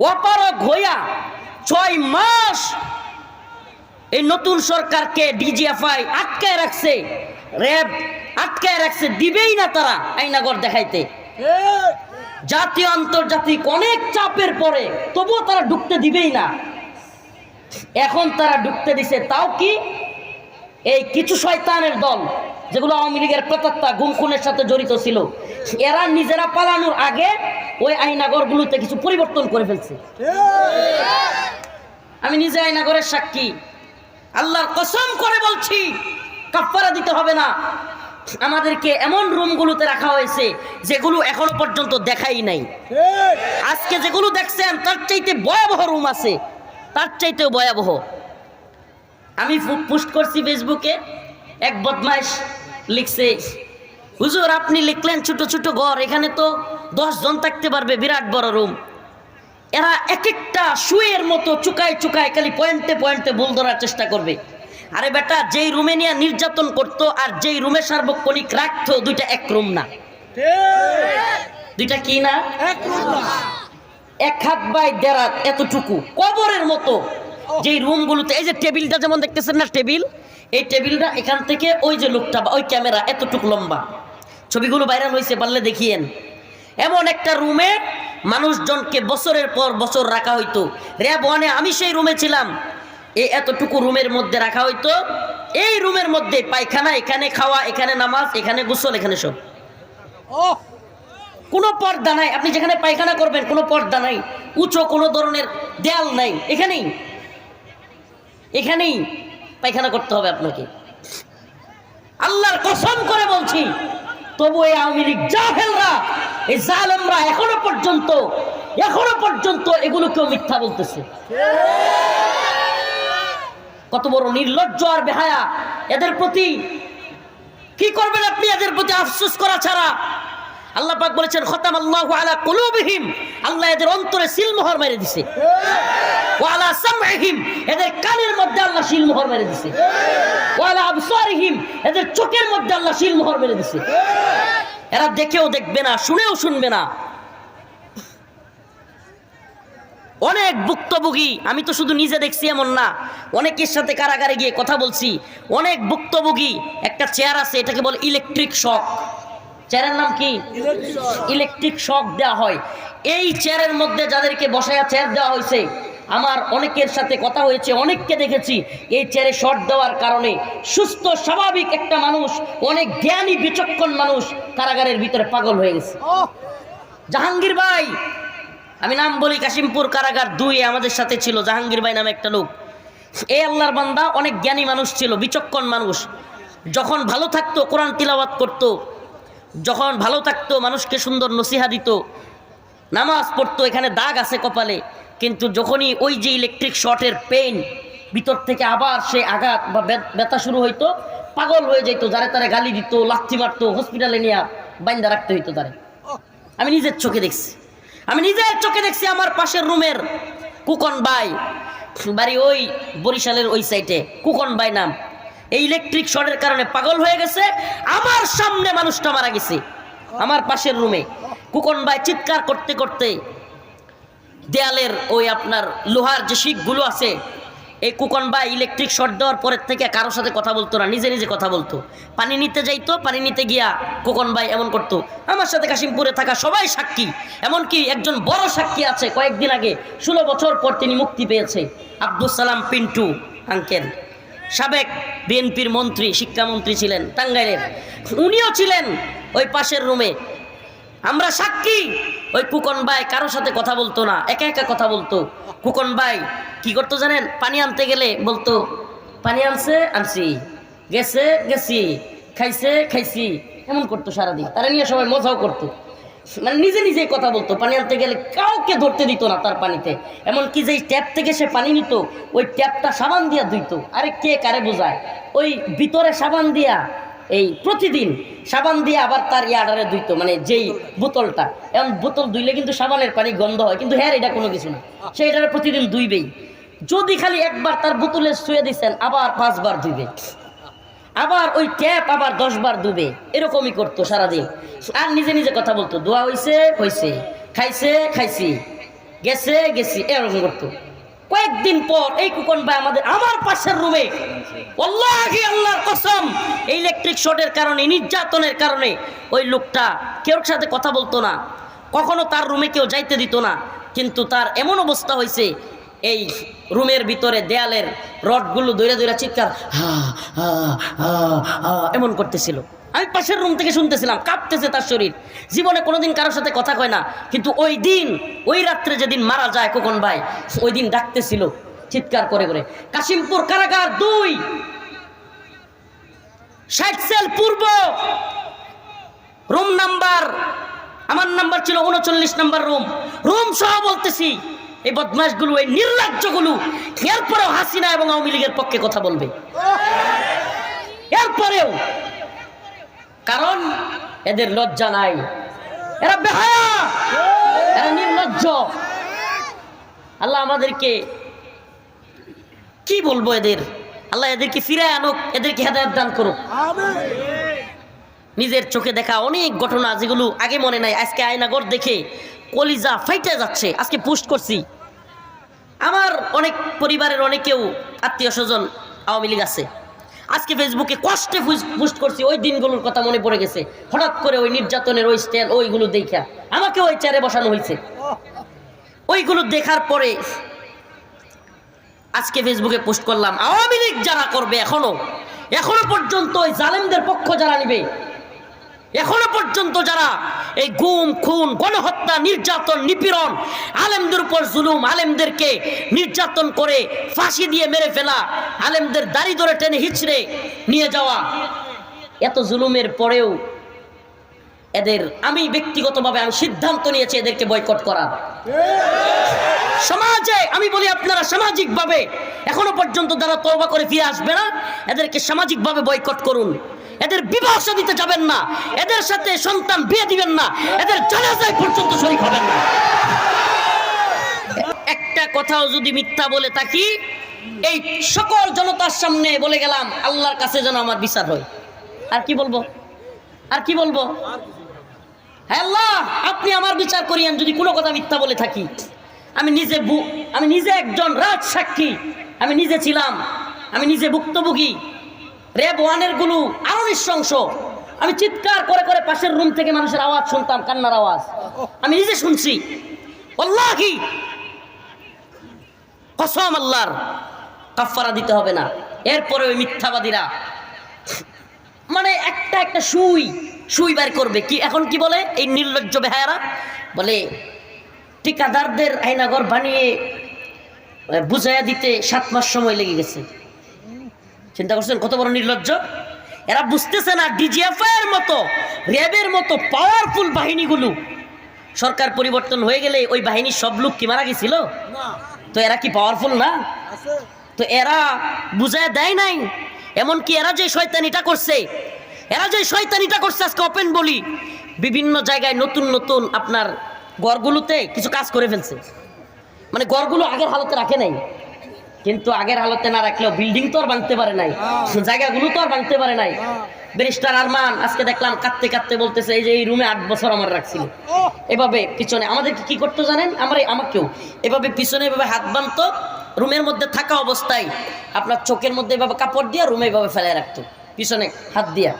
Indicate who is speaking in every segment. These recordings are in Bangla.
Speaker 1: অপারগ হইয়া ছয় মাস এই নতুন সরকারকে ডিজিএফআই আটকায় রাখছে, র্যাব আটকায় রাখছে, দিবেই না তারা আইনাগর দেখাইতে। জাতীয়, আন্তর্জাতিক অনেক চাপের পরে তবুও তারা ঢুকতে দিবেই না। এখন তারা ঢুকতে দিছে, তাও কি? এই কিছু শয়তানের দল। যেগুলো আওয়ামী লীগের প্রেতাত্মা গুম খুনের সাথে জড়িত ছিল, এরা নিজেরা পালানোর আগে ওই আইনাগরগুলোতে কিছু পরিবর্তন করে ফেলছে। আমি নিজে আইনাগরের সাক্ষী। আল্লাহর কসম করে বলছি কাফারা দিতে হবে না। আমাদেরকে এমন রুমগুলোতে রাখা হয়েছে, যেগুলো এখনও পর্যন্ত দেখাই নাই। আজকে যেগুলো দেখছেন, তার চাইতে ভয়াবহ রুম আছে। তার চাইতেও ভয়াবহ। আমি পোস্ট করছি ফেসবুকে, এক বদমাইশ লিখছে হুজুর আপনি লিখলেন ছোট ছোট ঘর এখানে তো দশ জন থাকতে পারবে বিরাট বড় রুম। এরা এক একটা শুয়ের মতো চুকায় চুকায় খালি পয়েন্টে পয়েন্টে ভুল ধরার চেষ্টা করবে। আরে বেটা যেই রুমে নিয়ে নির্যাতন করতো আর যেই রুমে সার্বক্ষণিক রাখতো দুইটা এক রুম না। দুইটা কি না? এক হাত বাই দেড় এতটুকু। কবরের মতো। যেই রুমগুলোতে এই যে টেবিলটা যেমন দেখতেছেন না টেবিল? এই টেবিলটা এখান থেকে ওই যে লোকটা বা ওই ক্যামেরা এতটুকু লম্বা। ছবিগুলো ভাইরাল হয়েছে পারলে দেখিয়েন। এমন একটা রুমে মানুষজনকে বছরের পর বছর রাখা হইতো। র্যাব ওয়ানে আমি সেই রুমে ছিলাম। এই এতটুকু রুমের মধ্যে রাখা হইতো। এই রুমের মধ্যে পায়খানা এখানে খাওয়া এখানে নামাজ এখানে গোসল এখানে সব। কোনো পর্দা নাই। আপনি যেখানে পায়খানা করবেন কোনো পর্দা নাই। উঁচু কোনো ধরনের দেয়াল নাই। এখানেই। এখানেই। পায়খানা করতে হবে আপনাকে। আল্লাহর কসম করে বলছি, তবু এই আওয়ামী লীগ জাহেলরা এই জালেমরা এখনও পর্যন্ত এখনও পর্যন্ত এগুলো কেউ মিথ্যা বলতেছে। কত বড় নির্লজ্জ আর বেহায়া। এদের প্রতি কি করবেন আপনি? এদের প্রতি আফসোস করা ছাড়া আল্লাহ পাক বলেছেন, খতাম আল্লাহ আলা কুলুবিহিম। আল্লাহ এদের অন্তরে সিলমোহর মেরে দিছে। ওয়ালা সামহিম এদের কানের মধ্যে আল্লাহ সিলমোহর মেরে দিছে। ওয়ালা আবসারিহিম। এদের চোখের মধ্যে আল্লাহ সিলমোহর মেরে দিছে। এরা দেখেও দেখবে না, শুনেও শুনবে না। অনেক ভুক্তভোগী, আমি তো শুধু নিজে দেখছি এমন না, অনেকের সাথে কারাগারে গিয়ে কথা বলছি। অনেক ভুক্তভোগী, একটা চেয়ার আছে, এটাকে বলে ইলেকট্রিক শক। চেয়ারের নাম কি? ইলেকট্রিক শক দেওয়া হয়। এই চেয়ারের মধ্যে যাদেরকে বসায়া চেয়ার দেওয়া হয়েছে আমার অনেকের সাথে কথা হয়েছে অনেককে দেখেছি এই চেয়ারে শর্ট দেওয়ার কারণে সুস্থ স্বাভাবিক একটা মানুষ অনেক জ্ঞানী বিচক্ষণ মানুষ কারাগারের ভিতরে পাগল হয়ে গেছে। জাহাঙ্গীর ভাই আমি নাম বলি কাশিমপুর কারাগার দুই আমাদের সাথে ছিল জাহাঙ্গীর ভাই নামে একটা লোক। এ আল্লাহর বান্দা অনেক জ্ঞানী মানুষ ছিল বিচক্ষণ মানুষ। যখন ভালো থাকতো কোরআন তিলাওয়াত করতো যখন ভালো থাকতো, মানুষকে সুন্দর নসিহা দিত, নামাজ পড়তো, এখানে দাগ আছে কপালে, কিন্তু যখনই ওই যে ইলেকট্রিক শর্টের পেইন ভিতর থেকে আবার সে আঘাত বা ব্যথা শুরু হইতো, পাগল হয়ে যেত যারে তারে গালি দিত, লাথি মারতো হসপিটালে নিয়ে বাইন্দা রাখতে হইতো তারে। আমি নিজের চোখে দেখছি। আমি নিজের চোখে দেখছি আমার পাশের রুমের কুকন বাই বাড়ি ওই বরিশালের ওই সাইডে কুকন বাই নাম। এই ইলেকট্রিক শর্টের কারণে পাগল হয়ে গেছে। আমার সামনে মানুষটা মারা গেছে। আমার পাশের রুমে কুকন ভাই চিৎকার করতে করতে দেয়ালের ওই আপনার লোহার যে শিখগুলো আছে, এই কুকন বা ইলেকট্রিক শর্ট দেওয়ার পরের থেকে কারোর সাথে কথা বলতো না, নিজে নিজে কথা বলতো। পানি নিতে যাইতো, পানি নিতে গিয়া কুকন ভাই এমন করতো, আমার সাথে কাশিমপুরে থাকা সবাই সাক্ষী, এমনকি একজন বড় সাক্ষী আছে। কয়েকদিন আগে, ষোলো বছর পর তিনি মুক্তি পেয়েছে। আব্দুল সালাম পিন্টু আঙ্কেল সাবেক বিএনপির মন্ত্রী শিক্ষামন্ত্রী ছিলেন, টাঙ্গাইলের। উনিও ছিলেন ওই পাশের রুমে। আমরা সাক্ষী। ওই কুকন ভাই কারোর সাথে কথা বলতো না, একা একা কথা বলতো। কুকন ভাই কি করতো জানেন? পানি আনতে গেলে বলতো, পানি আনছে, আনছি। গেছে, গেছি। খাইছে, খাইছি। এমন করতো সারাদিন। তারা নিয়ে সবাই মজাও করতো। মানে নিজে নিজেই কথা বলতো, পানি আনতে গেলে কাউকে ধরতে দিত না তার পানিতে। এমনকি যেই ট্যাপ থেকে সে পানি নিত, ওই ট্যাপটা সাবান দিয়া ধুইতো। আরে কে কারে বোঝায়? ওই ভিতরে সাবান দিয়া, এই প্রতিদিন সাবান দিয়ে আবার তার ইয়াডারে ধুইতো মানে যেই বোতলটা। এমন বোতল ধুইলে কিন্তু সাবানের পানি গন্ধ হয়, কিন্তু হ্যাঁ এটা কোনো কিছু না। সে এটারে প্রতিদিন ধুইবেই। যদি খালি একবার তার বোতলে শুয়ে দিচ্ছেন আবার পাঁচবার ধুইবে। আবার ওই ট্যাপ আবার দশ বার ডুবে। এরকমই করতো সারাদিন। আর নিজে নিজে কথা বলতো, দোয়া হইছে হইছে। খাইছে, খাইছি। গেছে, গেছি। এরকম করতো। কয়েকদিন পর এই কুকন ভাই আমাদের আমার পাশের রুমে কসম, ইলেকট্রিক শর্টের কারণে, নির্যাতনের কারণে ওই লোকটা কেউ সাথে কথা বলতো না। কখনো তার রুমে কেউ যাইতে দিত না। কিন্তু তার এমন অবস্থা হয়েছে এই রুমের ভিতরে দেয়ালের রডগুলো দৈরা দৈরা চিৎকার, হা হা হা এমন করতেছিল। আমি পাশের রুম থেকে শুনতেছিলাম, কাঁপতেছে তার শরীর। জীবনে কোনোদিন কারোর সাথে কথা কয় না, কিন্তু ওই দিন, ওই রাত্রে যেদিন মারা যায় কোকন ভাই, ওই দিন ডাকতেছিল চিৎকার করে করে, কাশিমপুর কারাগার দুই, ষাট সেল পূর্ব, রুম নাম্বার, আমার নাম্বার ছিল উনচল্লিশ নাম্বার রুম রুম সহ বলতেছি এই বদমাশগুলো এই নির্লজ্জগুলো এরপরেও হাসিনা এবং আওয়ামী লীগের পক্ষে কথা বলবে। এরপরেও। কারণ এদের লজ্জা নাই। এরা বেহায়া। এরা নির্লজ্জ। আল্লাহ আমাদেরকে কি বলব এদের? আল্লাহ এদেরকে ফিরে আনুক এদেরকে হেদায়ত দান করুক। নিজের চোখে দেখা অনেক ঘটনা যেগুলো আগে মনে নাই আজকে আয়নাগর দেখে কলিজা ফাইটে যাচ্ছে। আজকে পোস্ট করছি। আমার অনেক পরিবারের অনেকেও আত্মীয় স্বজন আওয়ামী লীগ আছে। আজকে ফেসবুকে কষ্টে পোস্ট করছি। ওই দিনগুলোর কথা মনে পড়ে গেছে। হঠাৎ করে ওই নির্যাতনের ওই স্টাইল ওইগুলো দেখা। আমাকে ওই চেয়ারে বসানো হয়েছে। ওইগুলো দেখার পরে আজকে ফেসবুকে পোস্ট করলাম। আওয়ামী লীগ যারা করবে এখনও এখনও পর্যন্ত ওই জালেমদের পক্ষ যারা নিবে, এখনও পর্যন্ত যারা এই গুম, খুন, গণহত্যা, নির্যাতন, নিপীড়ন, আলেমদের উপর জুলুম, আলেমদেরকে নির্যাতন করে ফাঁসি দিয়ে মেরে ফেলা, আলেমদের দাড়ি ধরে টেনে হিচড়ে নিয়ে যাওয়া। এত জুলুমের পরেও এদের আমি ব্যক্তিগতভাবে আমি সিদ্ধান্ত নিয়েছি এদেরকে বয়কট করার সমাজে, আমি বলি আপনারা সামাজিকভাবে, এখনও পর্যন্ত যারা তওবা করে ফিরে আসবে না, এদেরকে সামাজিকভাবে বয়কট করুন। এদের বিবাহ দিতে যাবেন না। এদের সাথে সন্তান বিয়ে দিবেন না। এদের জানাজায় পর্যন্ত শরীক হবেন না। একটা কথাও যদি মিথ্যা বলে থাকি, এই সকল জনতার সামনে বলে গেলাম, আল্লাহর কাছে যেন আমার বিচার হয়। আর কি বলব? আর কি বলব? হ্যাঁ আল্লাহ, আপনি আমার বিচার করিয়েন, যদি কোনো কথা মিথ্যা বলে থাকি। আমি নিজে আমি নিজে একজন রাজ সাক্ষী। আমি নিজে ছিলাম। আমি নিজে ভুক্তভোগী। রেব ওয়ানেরগুলো আরও নৃশংস। আমি চিৎকার করে করে পাশের রুম থেকে মানুষের আওয়াজ শুনতাম, কান্নার আওয়াজ। আমি নিজে শুনছি আল্লাহি কসম আল্লাহর কাফারা দিতে হবে না। এরপরে ওই মিথ্যাবাদীরা মানে একটা একটা সুই সুই বের করবে। কি, এখন কি বলে? এই নির্লজ্জ বেহায়ারা বলে, ঠিকাদারদের আইনাগর বানিয়ে বুঝাইয়া দিতে সাত মাস সময় লেগে গেছে। চিন্তা করছেন কত বড় নির্লজ্জ? এরা বুঝতেছে না ডিজিএফ এর মতো র্যাবের মতো পাওয়ারফুল বাহিনীগুলো। সরকার পরিবর্তন হয়ে গেলে ওই বাহিনীর সব লোক কি মারা গেছিল? তো এরা কি পাওয়ারফুল না? তো এরা বুঝায় দেয় নাই। এমনকি এরা যে শয়তানিটা করছে এরা যে শয়তানিটা করছে আজকে ওপেন বলি বিভিন্ন জায়গায় নতুন নতুন আপনার গড়গুলোতে কিছু কাজ করে ফেলছে। মানে গড়গুলো আগের হালতে রাখে নাই। কিন্তু আগের হালতে না রাখলেও বিল্ডিং তো আর ভাঙতে পারে নাই। জায়গাগুলো তো আর ভাঙতে পারে নাই। ব্যারিস্টার আরমান আজকে দেখলাম কাঁদতে কাঁদতে বলতেছে এই যে এই রুমে আট বছর আমার রাখছিল। এভাবে পিছনে আমাদেরকে কি করতে জানেন? আমার আমাকেও। এভাবে পিছনে এভাবে হাত বানতো রুমের মধ্যে থাকা অবস্থায় আপনার চোখের মধ্যে এভাবে কাপড় দিয়ে রুমে এভাবে ফেলে রাখতো পিছনে হাত দিয়া।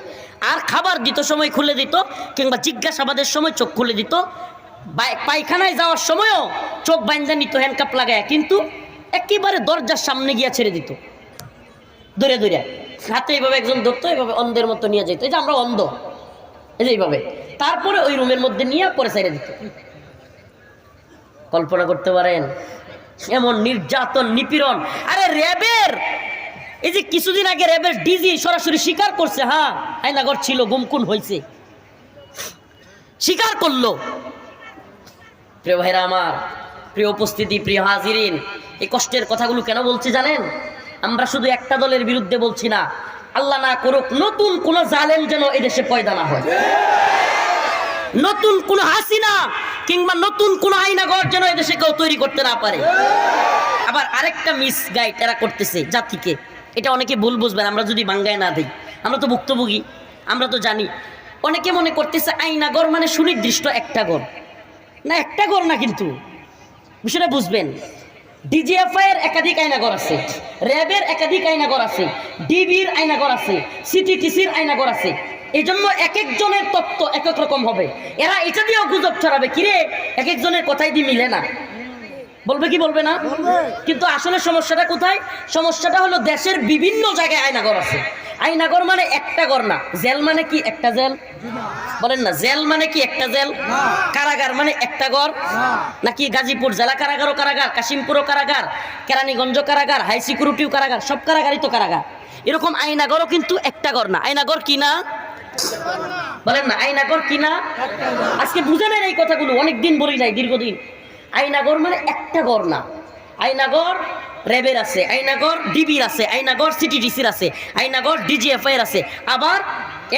Speaker 1: আর খাবার দিত সময় খুলে দিত কিংবা জিজ্ঞাসাবাদের সময় চোখ খুলে দিত। পায়খানায় যাওয়ার সময়ও চোখ বাইন্দা নিত হ্যান্ডকাপ লাগায়। কিন্তু একেবারে দরজার সামনে গিয়া ছেড়ে দিত। দৌড়ে দৌড়ে হাতে এইভাবে একজন ধরতো এইভাবে অন্ধের মতো নিয়ে যেত এই যে আমরা অন্ধ। এই যে এইভাবে। তারপরে ওই রুমের মধ্যে নিয়ে পরে ছেড়ে দিত। কল্পনা করতে পারেন? এমন নির্যাতন, নিপীড়ন। আরে র্যাবের! এই যে কিছুদিন আগে র্যাবের ডিজি সরাসরি স্বীকার করছে হ্যাঁ? আয়নাগর ছিল গুমকুন হয়েছে স্বীকার করল। প্রিয় ভাইরা আমার, প্রিয় উপস্থিতি, প্রিয় হাজিরিন এই কষ্টের কথাগুলো কেন বলছি জানেন? আমরা শুধু একটা দলের বিরুদ্ধে বলছি না। আল্লাহ না করুক নতুন কোন জালেম যেন এদেশে পয়দা না হয়। নতুন কোন হাসিনা কিংবা নতুন কোন আইনাগর যেন এদেশে কেউ তৈরি করতে না পারে। আবার আরেকটা মিস গাইড এরা করতেছে জাতিকে। এটা অনেকে ভুল বুঝবেন, আমরা যদি বাঙ্গায় না দিই। আমরা তো ভুক্তভোগী, আমরা তো জানি। অনেকে মনে করতেছে আইনাগর মানে সুনির্দিষ্ট একটা গড়। না একটা গড় না কিন্তু। বিষয়টা বুঝবেন। ডিজিএফআই এর একাধিক আইনাগর আছে। র্যাবের একাধিক আইনাগর আছে। ডিবির আইনাগর আছে। সিটিটিসির আইনাগর আছে এই জন্য এক একজনের তত্ত্ব এক এক রকম হবে। এরা এটা দিয়েও গুজব ছড়াবে, কিরে এক একজনের কথাই দিয়ে মিলে না। বলবে কি বলবে না? কিন্তু আসলে সমস্যাটা কোথায়? সমস্যাটা হলো দেশের বিভিন্ন জায়গায় আয়নাগর আছে। আইনাগর মানে একটা ঘর না। জেল মানে কি? একটা জেল। বলেন না জেল মানে কি? একটা জেল। কারাগার মানে একটা ঘর নাকি গাজীপুর জেলা কারাগারও কারাগার কাশিমপুরও কারাগার কেরানীগঞ্জ কারাগার হাই সিকিউরিটিও কারাগার সব কারাগারই তো কারাগার। এরকম আয়নাগরও কিন্তু একটা ঘর না। আয়নাগর কি না? বলেন না আয়নাগর কি না? আজকে বুঝে নেন এই কথাগুলো অনেক দিন বলি নাই দীর্ঘদিন। আইনাগর মানে একটা গড় না। আইনাগর র্যাবের আছে, আইনাগর ডিবির আছে, আইনাগর সিটিডিসির আছে, আইনাগর ডিজিএফআই এর আছে। আবার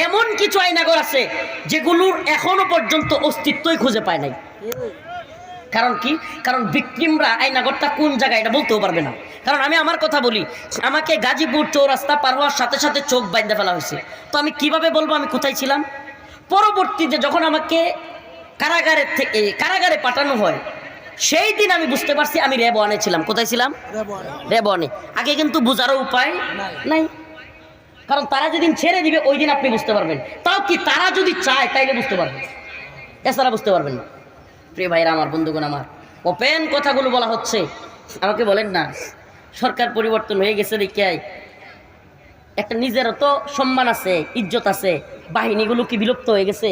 Speaker 1: এমন কিছু আইনাগর আছে যেগুলোর এখনও পর্যন্ত অস্তিত্বই খুঁজে পায় নাই। কারণ কি? কারণ বিক্রিমরা আইনাগরটা কোন জায়গায় এটা বলতেও পারবে না। কারণ আমি আমার কথা বলি, আমাকে গাজীপুর চৌরাস্তা পার হওয়ার সাথে সাথে চোখ বাইন্ধে ফেলা হয়েছে। তো আমি কীভাবে বলব আমি কোথায় ছিলাম? পরবর্তীতে যখন আমাকে কারাগারের থেকে কারাগারে পাঠানো হয় সেই দিন আমি বুঝতে পারছি আমি র্যাব ওয়ানে ছিলাম। কোথায় ছিলাম? র্যাব ওয়ানে আগে কিন্তু বোঝারও উপায় নাই। কারণ তারা যেদিন ছেড়ে দিবে ওই দিন আপনি বুঝতে পারবেন। তাও কি তারা যদি চায় তাইলে বুঝতে পারবেন এছাড়া বুঝতে পারবেন না। প্রিয় ভাইরা আমার বন্ধুগণ আমার ওপেন কথাগুলো বলা হচ্ছে। আমাকে বলেন না সরকার পরিবর্তন হয়ে গেছে দেখে একটা নিজেরও তো সম্মান আছে ইজ্জত আছে। বাহিনীগুলো কি বিলুপ্ত হয়ে গেছে?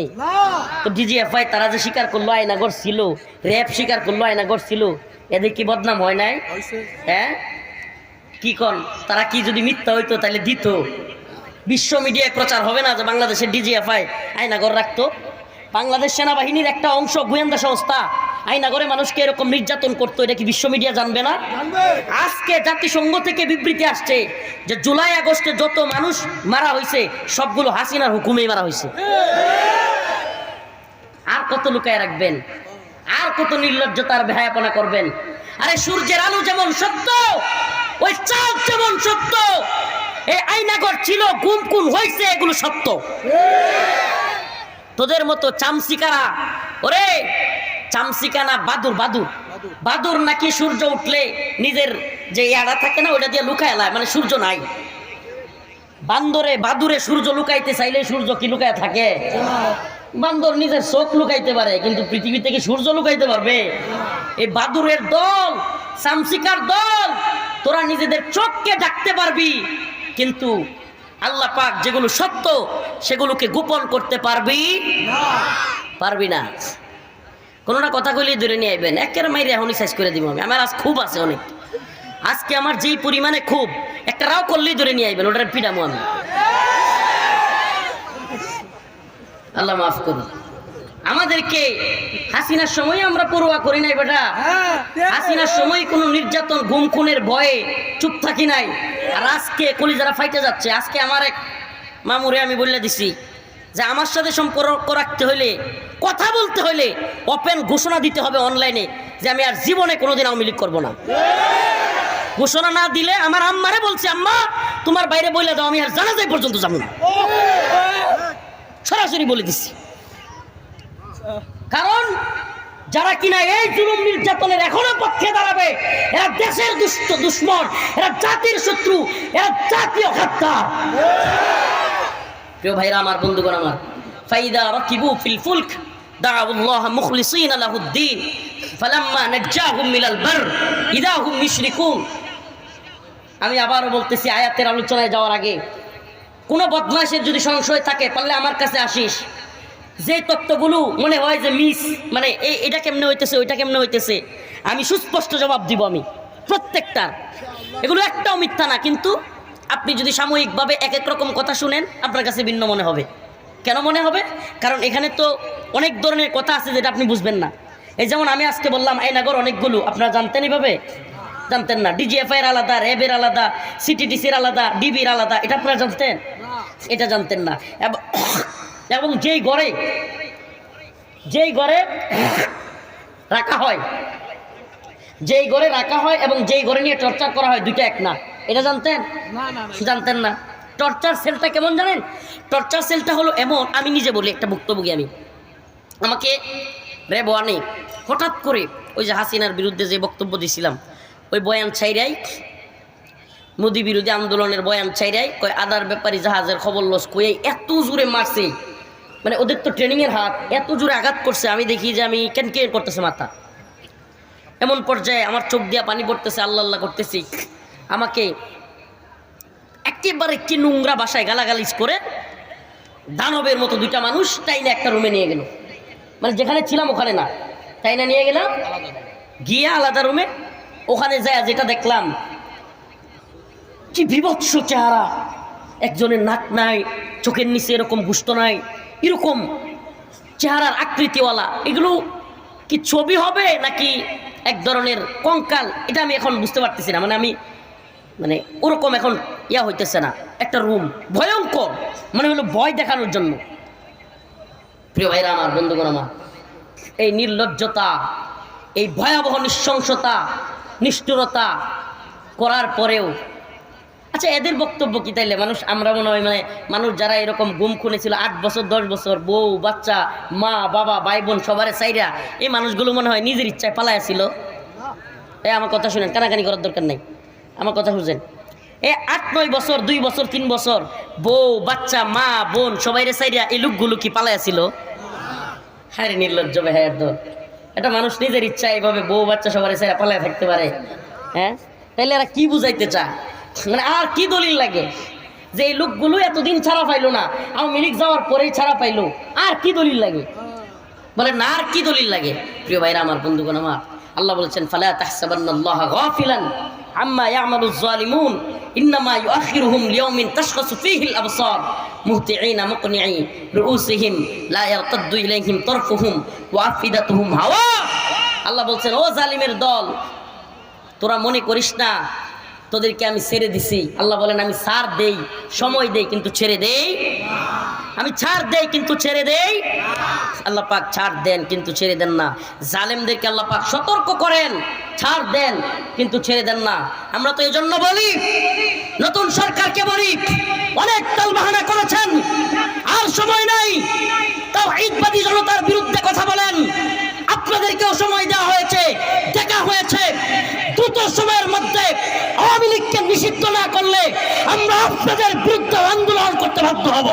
Speaker 1: তো ডিজিএফআই তারা যে স্বীকার করল আয়নাগর ছিল। র্যাব স্বীকার করল আয়নাগর ছিল। এদের কি বদনাম হয় নাই? হ্যাঁ? কি কন? তারা কি যদি মিথ্যা হইতো তাহলে দিত। বিশ্ব মিডিয়ায় প্রচার হবে না যে বাংলাদেশের ডিজিএফআই আয়নাগর রাখতো? বাংলাদেশ সেনাবাহিনীর একটা অংশ গোয়েন্দা সংস্থা আয়নাগরে মানুষকে এরকম নির্যাতন করতো এটা কি বিশ্ব মিডিয়া জানবে না? আজকে জাতিসংঘ থেকে বিবৃতি আসছে যে জুলাই আগস্টে যত মানুষ মারা হয়েছে সবগুলো হাসিনার হুকুমেই মারা হয়েছে। আর কত লুকায় রাখবেন? আর কত নির্লজ্জতার বেহায়াপনা করবেন? আরে সূর্যের আলো যেমন সত্য ওই চাঁদ যেমন সত্য এই আইনাগর ছিল গুম কুম হয়েছে এগুলো সত্য। তোদের মতো চামচিকারা ওরে চামচিকা না বাদুর বাদুর। বাদুর নাকি সূর্য উঠলে নিজের যে ইয়াড়া থাকে না ওটা দিয়ে লুকায় লায় মানে সূর্য নাই। বান্দরে, বাদুরে সূর্য লুকাইতে চাইলে সূর্য কি লুকায় থাকে? বান্দর নিজের চোখ লুকাইতে পারে, কিন্তু পৃথিবী থেকে সূর্য লুকাইতে পারবে? এই বাদুরের দল সামসিকার দল, তোরা নিজেদের চোখকে ডাকতে পারবি, কিন্তু আল্লাহ পাক যেগুলো সত্য, সেগুলোকে গোপন করতে পারবি? পারবি না। কোনো না কথা কইলে দূরে নিয়ে আইবেন। একের মাইরে এখনই শেষ করে দিব আমি। আমার আজ খুব আছে অনেক। আজকে আমার যেই পরিমাণে খুব একটা রাও করলেই ধরে নিয়ে আইবেন ওটার পিডামো আমি। আল্লাহ মাফ করুন। আমাদেরকে হাসিনার সময় আমরা পড়ুয়া করি নাই বেটা। হাসিনার সময় কোনো নির্যাতন গুম খুনের ভয়ে চুপ থাকি নাই। আর আজকে কলিজারা ফাইটে যাচ্ছে আজকে আমার এক মামুরে আমি বলে দিছি যে আমার সাথে সম্পর্ক রাখতে হলে কথা বলতে হলে ওপেন ঘোষণা দিতে হবে অনলাইনে যে আমি আর জীবনে কোনোদিন আওয়ামী লীগ করব না। ঘোষণা না দিলে আমার আম্মারে বলছে, আম্মা, তোমার বাইরে বলে দাও, আমি আর জানাজাই পর্যন্ত যাব না। সরাসরি বলে দিচ্ছি কারণ যারা কিনা এই জুলুম নির্যাতনের এখনও পক্ষে দাঁড়াবে, এরা দেশের দুষ্ট, দুশ্মন, এরা জাতির শত্রু, এরা জাতীয় হত্যা। প্রিয় ভাইরা, আমার বন্ধুগণ আমার, ফাইদা রাকিবু ফিল ফুলক দাউল্লাহ মুখলিসিন আলাহুদ্দিন। ফালাম্মা নাজ্জাহুম মিলাল বার, ইদা হুম মিশরিকুন আমি আবারও বলতেছি, আয়াতের আলোচনায় যাওয়ার আগে, কোনো বদমাসের যদি সংশয় থাকে তাহলে আমার কাছে আসিস। যে তত্ত্বগুলো মনে হয় যে মিস মানে এই এটা কেমনে হইতেছে, ওইটা কেমনে হইতেছে, আমি সুস্পষ্ট জবাব দিব আমি প্রত্যেকটার এগুলো একটাও মিথ্যা না, কিন্তু আপনি যদি সাময়িকভাবে এক এক রকম কথা শুনেন, আপনার কাছে ভিন্ন মনে হবে। কেন মনে হবে? কারণ এখানে তো অনেক ধরনের কথা আছে যেটা আপনি বুঝবেন না। এই যেমন আমি আজকে বললাম আইনাগর অনেকগুলো আপনারা জানতেন এইভাবে জানতেন না। ডিজিএফআইয়ের আলাদা র্যাবের আলাদা সিটিডিসির আলাদা ডিবির আলাদা এটা আপনারা জানতেন? এটা জানতেন না। এবং- যেই গড়ে যেই গড়ে রাখা হয় যেই গড়ে রাখা হয় এবং যেই গড়ে নিয়ে টর্চার করা হয় দুইটা এক না। এটা জানতেন? জানতেন না? টর্চার সেলটা কেমন জানেন? টর্চার সেলটা হলো এমন, আমি নিজে বলি একটা ভুক্তভোগী আমি। আমাকে রে বয়ানে, হঠাৎ করে ওই যে হাসিনার বিরুদ্ধে যে বক্তব্য দিয়েছিলাম ওই বয়ান ছাইরাই মোদি বিরোধী আন্দোলনের বয়ান ছাইরাই কয় আদার ব্যাপারী জাহাজের খবর লস কয়ে এত জোরে মারছে। মানে ওদের তো ট্রেনিংয়ের হাত, এত জোরে আঘাত করছে, আমি দেখি যে আমি কেন কে করতেছে মাথা। এমন পর্যায়ে আমার চোখ দিয়া পানি পড়তেছে, আল্লাহ আল্লাহ করতেছি। আমাকে একেবারে কি নোংরা বাসায় গালাগালিজ করে দানবের মতো দুইটা মানুষ তাই না একটা রুমে নিয়ে গেল। মানে যেখানে ছিলাম ওখানে না। তাই না নিয়ে গেলাম? গিয়ে আলাদা রুমে ওখানে যায়, যেটা দেখলাম, কি বিভৎস চেহারা। একজনের নাক নাই, চোখের নিচে এরকম গুস্ত নাই, এরকম চেহারার আকৃতিওয়ালা। এগুলো কি ছবি হবে নাকি এক ধরনের কঙ্কাল? এটা আমি এখন বুঝতে পারতেছি না। মানে আমি মানে ওরকম এখন ইয়া হইতেছে না, একটা রুম ভয়ঙ্কর মানে হলো ভয় দেখানোর জন্য। প্রিয় ভাইরা আমার, বন্ধুগণ আমার, এই নির্লজ্জতা, এই ভয়াবহ নৃশংসতা, নিষ্ঠুরতা করার পরেও আচ্ছা এদের বক্তব্য কি তাইলে? মানুষ, আমরা মনে হয় মানে মানুষ যারা এরকম গুম খুনে ছিল আট বছর, দশ বছর, বউ, বাচ্চা, মা, বাবা ভাই বোন সবারে সাইরা এই মানুষগুলো মনে হয় নিজের ইচ্ছায় পালায়া ছিল। এ আমার কথা শুনেন, কানাকানি করার দরকার নেই। আমার কথা শুনছেন? এ আট, নয় বছর, দুই বছর, তিন বছর, বউ, বাচ্চা, মা, বোন, সবাই রে সাইরা এই লোকগুলো কি পালায়া ছিল হ্যাঁ নির্লজ্জ একদম এটা মানুষ নিজের ইচ্ছা এইভাবে বউ, বাচ্চা সবার সাইরা পালায়া থাকতে পারে। হ্যাঁ? তাইলে এরা কি বুঝাইতে চায়? মানে আর কি দলিল লাগে? যে এই লোকগুলো এতদিন ছাড়া পাইলো না, আওয়ামী লীগ যাওয়ার পরেই ছাড়া পাইলো, আর কি দলিল লাগে? বলে না, আর কি দলিল লাগে? প্রিয় ভাইরা, আমার বন্ধুগণ, আমার আল্লাহ বলেছেন, ফালা তাহসাবান্নাল্লাহ গাফিলান আম্মা ইয়ামালুজ জালিমুন ইন্নামা ইউআখিরুহুম লিয়াউমিন তাশখাসু ফীহিল আবসার, মুহতিঈনা মুকনিঈ রুউসিহিম, লা ইয়ারতাদ্দু ইলাইহিম তারফুহুম ওয়া আফিদাতুহুম হাওয়া। আল্লাহ বলছেন, ও জালিমের দল, তোরা মনে করিস না তোদেরকে আমি ছেড়ে দিছি। আল্লাহ বলেন, আমি ছাড় দেই, সময় দেই, কিন্তু ছেড়ে দেই আমি ছাড় দেই, কিন্তু ছেড়ে দেই আল্লাহ পাক ছাড় দেন, কিন্তু ছেড়ে দেন না। জালেমদেরকে আল্লাহ পাক সতর্ক করেন, ছাড় দেন, কিন্তু ছেড়ে দেন না। আমরা তো এই জন্য বলি, নতুন সরকারকে বলি, অনেক তালবাহানা করেছেন, আর সময় নাই। তাও ঈদবাদী জনতার বিরুদ্ধে কথা বলেন, আপনাদেরকেও সময় দেওয়া হয়েছে, দেখা হয়েছে। দ্রুত সময়ের মধ্যে আওয়ামী লীগকে নিষিদ্ধ না করলে আমরা আপনাদের বিরুদ্ধে আন্দোলন করতে বাধ্য হব।